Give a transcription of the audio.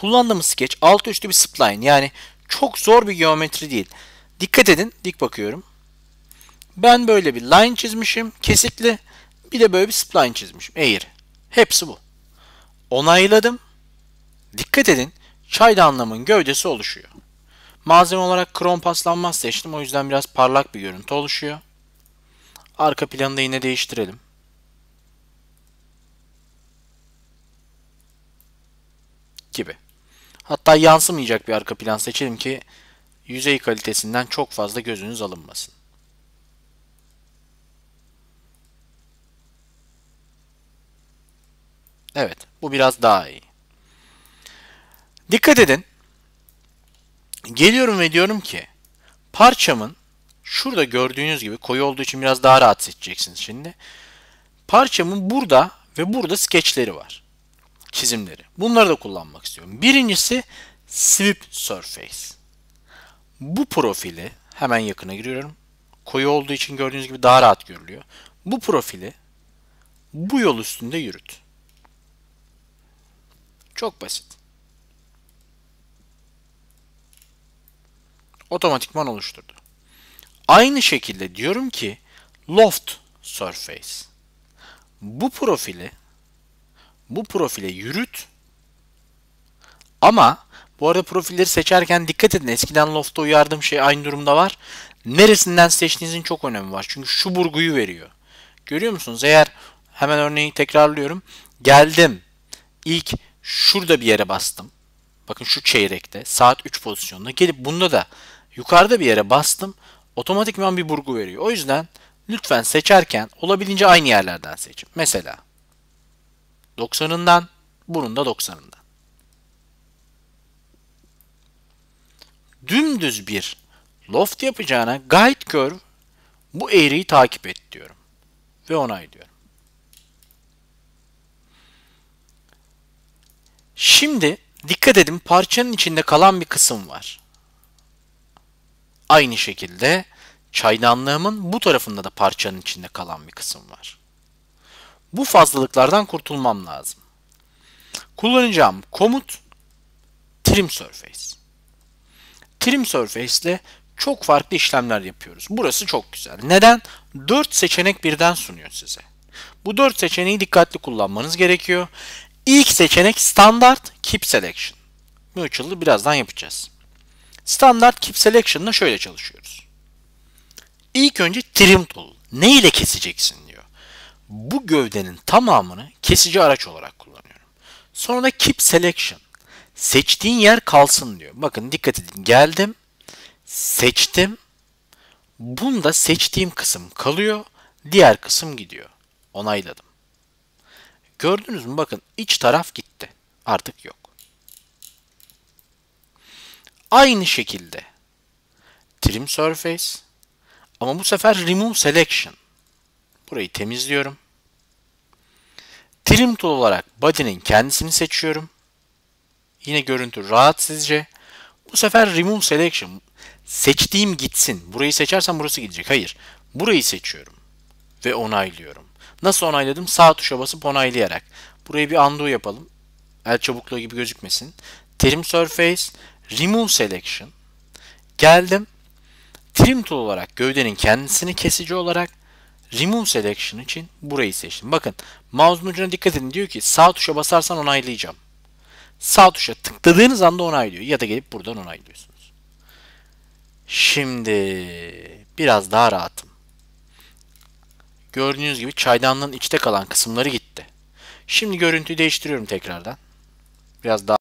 Kullandığımız sketch altı üstü bir spline. Yani çok zor bir geometri değil. Dikkat edin, dik bakıyorum. Ben böyle bir line çizmişim, kesikli. Bir de böyle bir spline çizmişim, eğri. Hepsi bu. Onayladım. Dikkat edin, çaydanlığımın gövdesi oluşuyor. Malzeme olarak krom paslanmaz seçtim. O yüzden biraz parlak bir görüntü oluşuyor. Arka planı da yine değiştirelim. Gibi. Hatta yansımayacak bir arka plan seçelim ki yüzey kalitesinden çok fazla gözünüz alınmasın. Evet, bu biraz daha iyi. Dikkat edin. Geliyorum ve diyorum ki parçamın şurada gördüğünüz gibi koyu olduğu için biraz daha rahat seçeceksiniz şimdi. Parçamın burada ve burada skeçleri var. Çizimleri. Bunları da kullanmak istiyorum. Birincisi Sweep Surface. Bu profili hemen yakına giriyorum. Koyu olduğu için gördüğünüz gibi daha rahat görülüyor. Bu profili bu yol üstünde yürüt. Çok basit. Otomatikman oluşturdu. Aynı şekilde diyorum ki loft surface. Bu profili bu profile yürüt. Ama bu arada profilleri seçerken dikkat edin. Eskiden loft'a uyardığım şey aynı durumda var. Neresinden seçtiğinizin çok önemi var. Çünkü şu burguyu veriyor. Görüyor musunuz? Eğer hemen örneği tekrarlıyorum. Geldim. İlk şurada bir yere bastım. Bakın şu çeyrekte saat 3 pozisyonunda gelip bunda da yukarıda bir yere bastım. Otomatikman bir burgu veriyor. O yüzden lütfen seçerken olabildiğince aynı yerlerden seçin. Mesela 90'ından bunun da 90'ından. Dümdüz bir loft yapacağına guide curve bu eğriyi takip et diyorum. Ve onaylıyorum. Şimdi dikkat edin parçanın içinde kalan bir kısım var. Aynı şekilde çaydanlığımın bu tarafında da parçanın içinde kalan bir kısım var. Bu fazlalıklardan kurtulmam lazım. Kullanacağım komut trim surface. Trim surface ile çok farklı işlemler yapıyoruz. Burası çok güzel. Neden? 4 seçenek birden sunuyor size. Bu 4 seçeneği dikkatli kullanmanız gerekiyor. İlk seçenek standart keep selection. Mutual'ı birazdan yapacağız. Standart keep selection ile şöyle çalışıyoruz. İlk önce trim tool. Ne ile keseceksin diyor. Bu gövdenin tamamını kesici araç olarak kullanıyorum. Sonra da keep selection. Seçtiğin yer kalsın diyor. Bakın dikkat edin. Geldim. Seçtim. Bunda seçtiğim kısım kalıyor. Diğer kısım gidiyor. Onayladım. Gördünüz mü? Bakın iç taraf gitti. Artık yok. Aynı şekilde trim surface ama bu sefer remove selection. Burayı temizliyorum. Trim tool olarak body'nin kendisini seçiyorum. Yine görüntü rahat sizce. Bu sefer remove selection. Seçtiğim gitsin. Burayı seçersem burası gidecek. Hayır. Burayı seçiyorum. Ve onaylıyorum. Nasıl onayladım? Sağ tuşa basıp onaylayarak. Burayı bir undo yapalım. El çabukluğu gibi gözükmesin. Trim surface, remove selection. Geldim. Trim tool olarak gövdenin kendisini kesici olarak remove selection için burayı seçtim. Bakın mouse'un ucuna dikkat edin. Diyor ki sağ tuşa basarsan onaylayacağım. Sağ tuşa tıkladığınız anda onaylıyor. Ya da gelip buradan onaylıyorsunuz. Şimdi biraz daha rahatım. Gördüğünüz gibi çaydanlığın içte kalan kısımları gitti. Şimdi görüntüyü değiştiriyorum tekrardan. Biraz daha